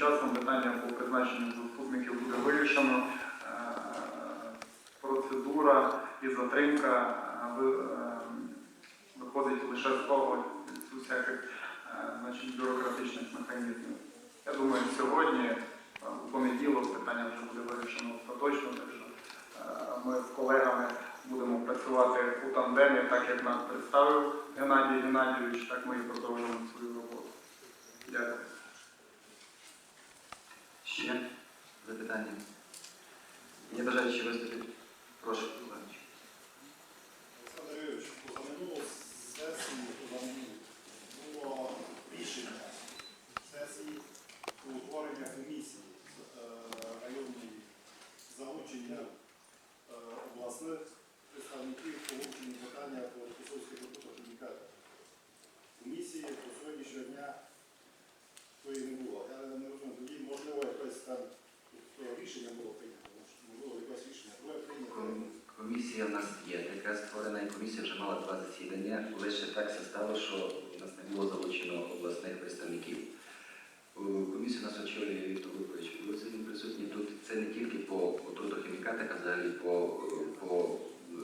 часом питання по призначенню заступників буде вирішено. Е, Процедура і затримка е, виходить лише з того, з усяких е, значить, бюрократичних механізмів. Я думаю, сьогодні, у понеділок, питання вже буде вирішено остаточно, так що ми з колегами будемо працювати у тандемі, так як нас представив Геннадій Геннадійович, так ми і продовжуємо свою роботу. Ще запитання? Є бажаючі виступити? Прошу, Іванович. Олександр Юрійович, позаминулу сесію позаминулу було рішення сесії про утворення комісії з е, районної залучення е, обласних представників по вивченню питання по Косовських фотохімікатах. Комісії до сьогоднішнього дня тої не було. Я не розумію, тоді можливо якесь там тобто, рішення було прийнято, можливо якесь рішення було прийнято. Ком- Комісія в нас є, така створена і комісія вже мала два засідання. Лише так все стало, що у нас не було залучено обласних представників. У Комісію нас очолює Віктор Лукович. Ви сьогодні присутні тут. Це не тільки по, по трудохімікатах, а взагалі по, по, е,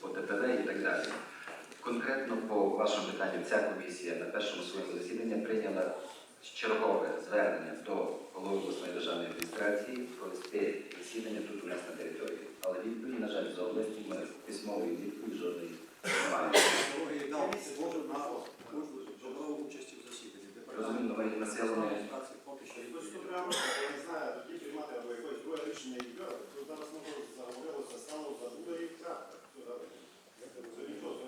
по ТПВ і так далі. Конкретно по вашому питанню, ця комісія на першому своєму засіданні прийняла чергове звернення до голови обласної державної адміністрації провести засідання тут у нас на території. Але відповіді, на жаль, з області ми письмової відповіді жодної не маємо. Дороги дав на жодного участі в засіданні. Розумію, ми населені. Поки що і Просто прямо, я не знаю, тоді приймати або якось друге рішення і то зараз ми заговорилося, стало за друге і крапка. Все, добре. Це ніхто,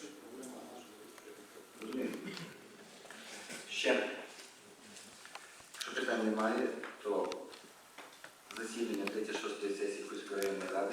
це проблема наша. Розумію. Ще. Якщо питань немає, то засідання 36-ї сесії Хуської районної ради